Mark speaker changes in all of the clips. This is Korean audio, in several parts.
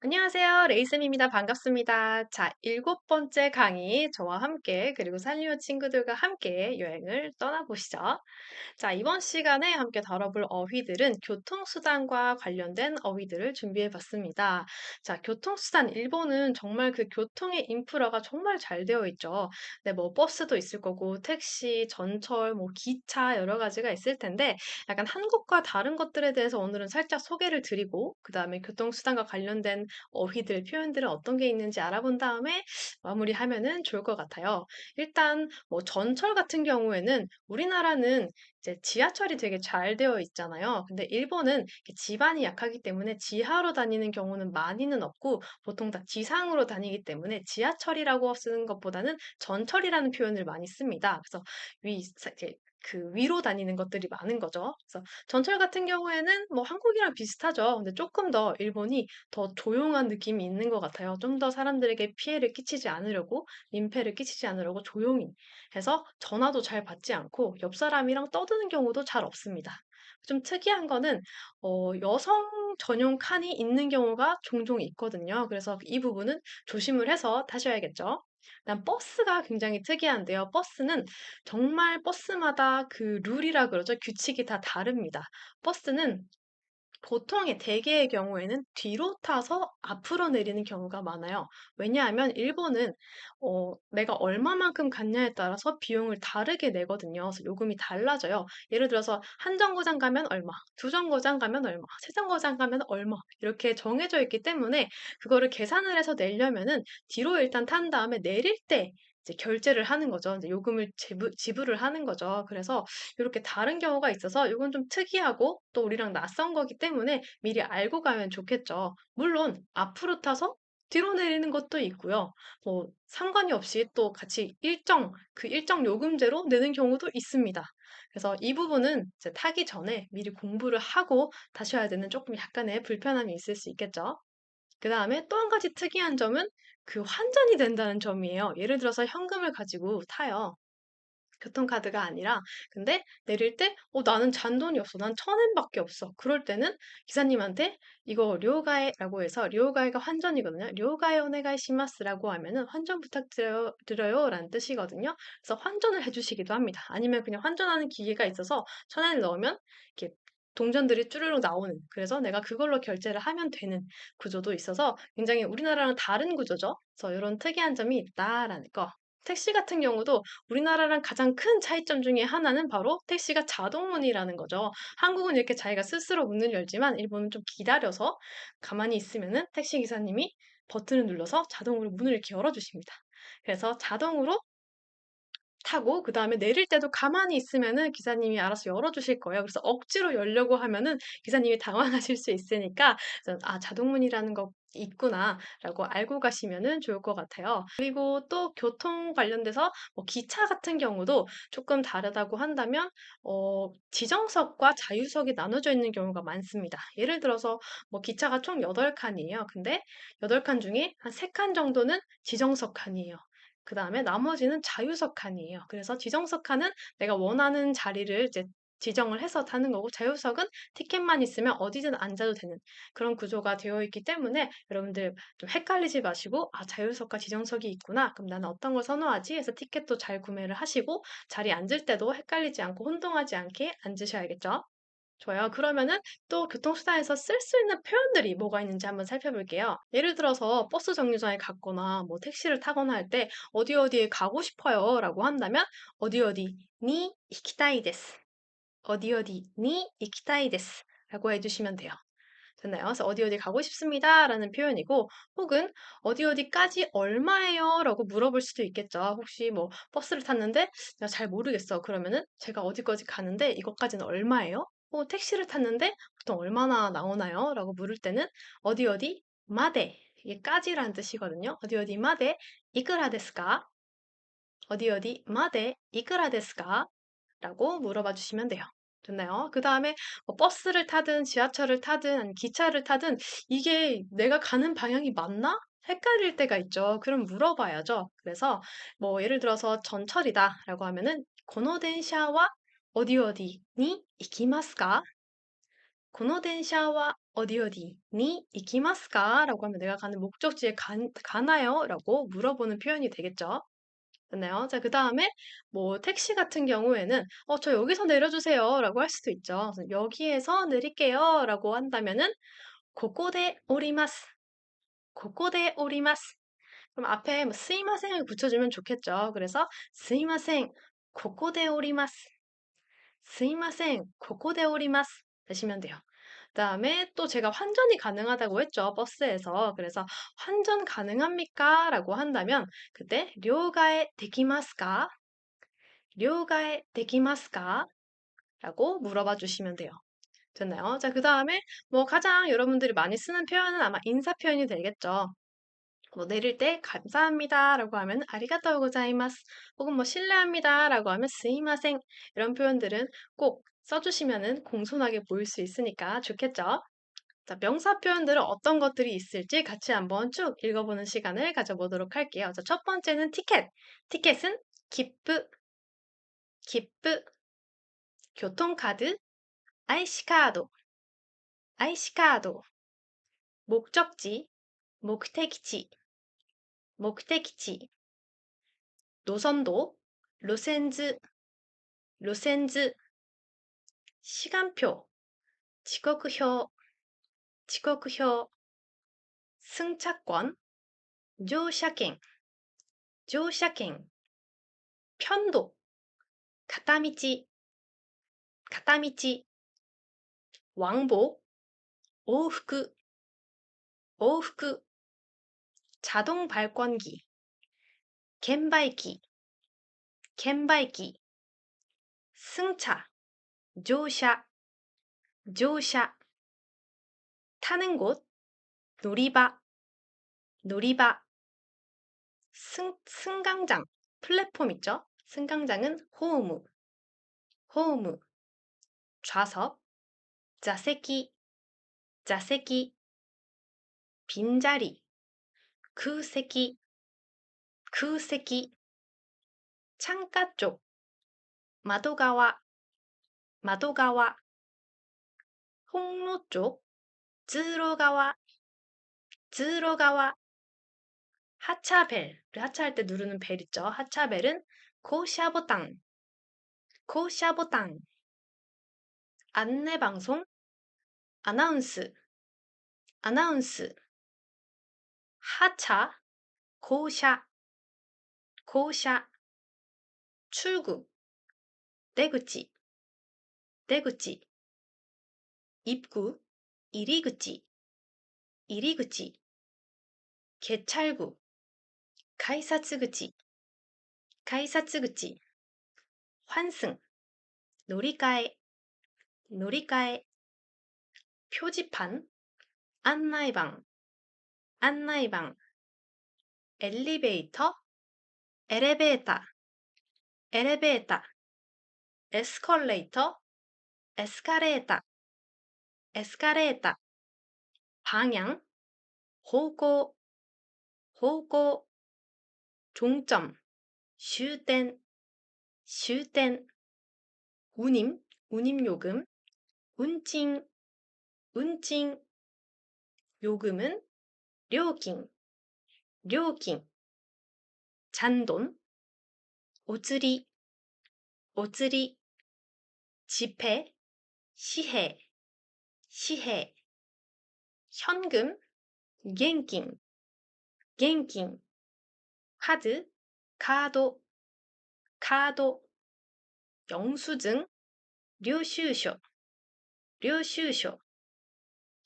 Speaker 1: 안녕하세요. 레이쌤입니다. 반갑습니다. 자, 일곱 번째 강의 저와 함께 그리고 살리오 친구들과 함께 여행을 떠나보시죠. 자, 이번 시간에 함께 다뤄볼 어휘들은 교통수단과 관련된 어휘들을 준비해 봤습니다. 자, 교통수단 일본은 정말 그 교통의 인프라가 정말 잘 되어 있죠. 네, 뭐 버스도 있을 거고 택시, 전철, 뭐 기차 여러 가지가 있을 텐데 약간 한국과 다른 것들에 대해서 오늘은 살짝 소개를 드리고 그 다음에 교통수단과 관련된 어휘들, 표현들은 어떤 게 있는지 알아본 다음에 마무리하면은 좋을 것 같아요. 일단 뭐 전철 같은 경우에는 우리나라는 이제 지하철이 되게 잘 되어 있잖아요. 근데 일본은 지반이 약하기 때문에 지하로 다니는 경우는 많이는 없고 보통 다 지상으로 다니기 때문에 지하철이라고 쓰는 것보다는 전철이라는 표현을 많이 씁니다. 그래서 위, 사- 이렇게 그 위로 다니는 것들이 많은 거죠. 그래서 전철 같은 경우에는 뭐 한국이랑 비슷하죠. 근데 조금 더 일본이 더 조용한 느낌이 있는 것 같아요. 좀 더 사람들에게 피해를 끼치지 않으려고, 민폐를 끼치지 않으려고 조용히 해서 전화도 잘 받지 않고 옆 사람이랑 떠드는 경우도 잘 없습니다. 좀 특이한 거는 어, 여성 전용 칸이 있는 경우가 종종 있거든요. 그래서 이 부분은 조심을 해서 타셔야겠죠. 일단 버스가 굉장히 특이한데요. 버스는 정말 버스마다 그 룰이라 그러죠. 규칙이 다 다릅니다. 버스는 보통의 대개의 경우에는 뒤로 타서 앞으로 내리는 경우가 많아요. 왜냐하면 일본은 어, 내가 얼마만큼 갔냐에 따라서 비용을 다르게 내거든요. 그래서 요금이 달라져요. 예를 들어서 한 정거장 가면 얼마, 두 정거장 가면 얼마, 세 정거장 가면 얼마 이렇게 정해져 있기 때문에 그거를 계산을 해서 내려면은 뒤로 일단 탄 다음에 내릴 때 이제 결제를 하는 거죠. 이제 요금을 지불, 지불을 하는 거죠. 그래서 이렇게 다른 경우가 있어서 이건 좀 특이하고 또 우리랑 낯선 거기 때문에 미리 알고 가면 좋겠죠. 물론 앞으로 타서 뒤로 내리는 것도 있고요. 뭐 상관이 없이 또 같이 일정 그 일정 요금제로 내는 경우도 있습니다. 그래서 이 부분은 이제 타기 전에 미리 공부를 하고 타셔야 되는 조금 약간의 불편함이 있을 수 있겠죠. 그 다음에 또 한 가지 특이한 점은 그 환전이 된다는 점이에요. 예를 들어서 현금을 가지고 타요. 교통카드가 아니라 근데 내릴 때 "어 나는 잔돈이 없어. 난 1,000엔밖에 없어." 그럴 때는 기사님한테 "이거 료가에라고 해서 료가에가 환전이거든요. "료가에 오네가이 시마스."라고 하면은 "환전 부탁드려요 드려요."라는 뜻이거든요. 그래서 환전을 해 주시기도 합니다. 아니면 그냥 환전하는 기계가 있어서 1,000엔을 넣으면 이렇게 동전들이 쭈루룩 나오는 그래서 내가 그걸로 결제를 하면 되는 구조도 있어서 굉장히 우리나라랑 다른 구조죠. 그래서 요런 특이한 점이 있다라는 거. 택시 같은 경우도 우리나라랑 가장 큰 차이점 중에 하나는 바로 택시가 자동문이라는 거죠. 한국은 이렇게 자기가 스스로 문을 열지만 일본은 좀 기다려서 가만히 있으면은 택시 기사님이 버튼을 눌러서 자동으로 문을 이렇게 열어주십니다. 그래서 자동으로 타고 그 다음에 내릴 때도 가만히 있으면은 기사님이 알아서 열어주실 거예요. 그래서 억지로 열려고 하면은 기사님이 당황하실 수 있으니까 아 자동문이라는 거 있구나.'라고 알고 가시면은 좋을 것 같아요. 그리고 또 교통 관련돼서 뭐 기차 같은 경우도 조금 다르다고 한다면 어 지정석과 자유석이 나눠져 있는 경우가 많습니다. 예를 들어서 뭐 기차가 총 8 칸이에요. 근데 8칸 중에 한 3칸 정도는 지정석 칸이에요. 그 다음에 나머지는 자유석 칸이에요. 그래서 지정석 칸은 내가 원하는 자리를 이제 지정을 해서 타는 거고 자유석은 티켓만 있으면 어디든 앉아도 되는 그런 구조가 되어 있기 때문에 여러분들 좀 헷갈리지 마시고 '아 자유석과 지정석이 있구나. 그럼 나는 어떤 걸 선호하지?' 해서 티켓도 잘 구매를 하시고 자리에 앉을 때도 헷갈리지 않고 혼동하지 않게 앉으셔야겠죠. 좋아요. 그러면은 또 교통수단에서 쓸 수 있는 표현들이 뭐가 있는지 한번 살펴볼게요. 예를 들어서 버스 정류장에 갔거나 뭐 택시를 타거나 할 때 어디 어디에 가고 싶어요 라고 한다면 어디 어디 니 이키타이 데스 어디 어디 니 이키타이 데스 라고 해주시면 돼요. 됐나요? 그래서 어디 어디 가고 싶습니다 라는 표현이고 혹은 어디 어디까지 얼마예요? 라고 물어볼 수도 있겠죠. 혹시 뭐 버스를 탔는데 내가 잘 모르겠어. 그러면은 제가 어디까지 가는데 이것까지는 얼마예요? 어, 택시를 탔는데 보통 얼마나 나오나요? 라고 물을 때는 어디 어디 마데 이게 까지라는 뜻이거든요. 어디 어디 마데 이끄라 데스까? 어디 어디 마데 이끄라 데스까? 라고 물어봐 주시면 돼요. 됐나요? 그 다음에 뭐 버스를 타든 지하철을 타든 기차를 타든 이게 내가 가는 방향이 맞나? 헷갈릴 때가 있죠. 그럼 물어봐야죠. 그래서 뭐 예를 들어서 전철이다라고 하면은 고노덴샤와 어디 어디니 이키마스까? この電車は 어디 어디니 이키마스까? 라고 하면 내가 가는 목적지에 가, 가나요? 라고 물어보는 표현이 되겠죠. 됐나요? 자, 그 다음에 뭐 택시 같은 경우에는 어, 저 여기서 내려주세요 라고 할 수도 있죠. 그래서 여기에서 내릴게요 라고 한다면은 고코데 오리마스 고코데 오리마스 그럼 앞에 뭐 스이마생을 붙여주면 좋겠죠. 그래서 스이마생 고코데 오리마스 스이마생 고코데 오리마스 하시면 돼요. 그다음에 또 제가 환전이 가능하다고 했죠. 버스에서. 그래서 환전 가능합니까? 라고 한다면 그때 료가에 데키마스까? 료가에 데키마스까? 라고 물어봐 주시면 돼요. 됐나요? 자, 그 다음에 뭐 가장 여러분들이 많이 쓰는 표현은 아마 인사 표현이 되겠죠. 뭐 내릴 때 감사합니다 라고 하면 아리가또 고자이마스 혹은 뭐 실례합니다 라고 하면 스이마생 이런 표현들은 꼭 써주시면은 공손하게 보일 수 있으니까 좋겠죠. 자, 명사 표현들은 어떤 것들이 있을지 같이 한번 쭉 읽어보는 시간을 가져보도록 할게요. 자, 첫 번째는 티켓. 티켓은 기프, 기프, 교통카드, 아이시카드, 아이시카드, 목적지, 목택지, 목택지, 노선도, 로센즈, 로센즈, 시간표, 직업표, 직업표, 승차권, 조샤券, 조샤券, 편도, 片道, 片道, 왕복, 往復, 往復, 자동 발권기, 겐바이기, 겐바이기, 승차, 조샤, 조샤, 타는 곳, 놀이바, 놀이바, 승, 승강장, 플랫폼 있죠? 승강장은 호우무, 호우무, 좌석, 자세기, 자세기, 빈자리, 그세기, 그세기, 창가 쪽, 마도가와, 마도가와, 홍로 쪽, 즈로가와, 즈로가와, 하차벨, 하차할 때 누르는 벨 있죠? 하차벨은 고샤보당, 고샤보당, 안내 방송, 아나운스, 아나운스, 하차, 고샤, 고샤, 출구, 대구치, 입구, 이리구치, 개찰구, 가이사츠구치, 환승, 놀이가에, 표지판, 안내방, 안내방, 엘리베이터, 엘리베이터, 엘리베이터, 에스컬레이터, 에스카레이터, 에스카레이터, 방향, 호고, 종점, 슈텐, 운임, 운임요금, 운칭, 운칭, 요금은 료긴, 잔돈, 오즈리, 지폐, 시해, 시해, 현금, 겐긴, 카드, 카도, 카도, 영수증, 료슈쇼,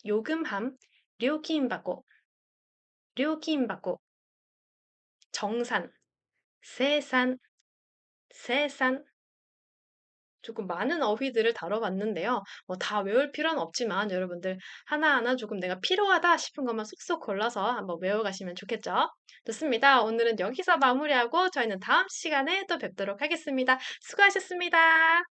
Speaker 1: 요금함, 료킨箱, 료킨箱, 정산, 세산, 세산. 조금 많은 어휘들을 다뤄봤는데요. 뭐 다 외울 필요는 없지만 여러분들 하나하나 조금 내가 필요하다 싶은 것만 쏙쏙 골라서 한번 외워가시면 좋겠죠. 좋습니다. 오늘은 여기서 마무리하고 저희는 다음 시간에 또 뵙도록 하겠습니다. 수고하셨습니다.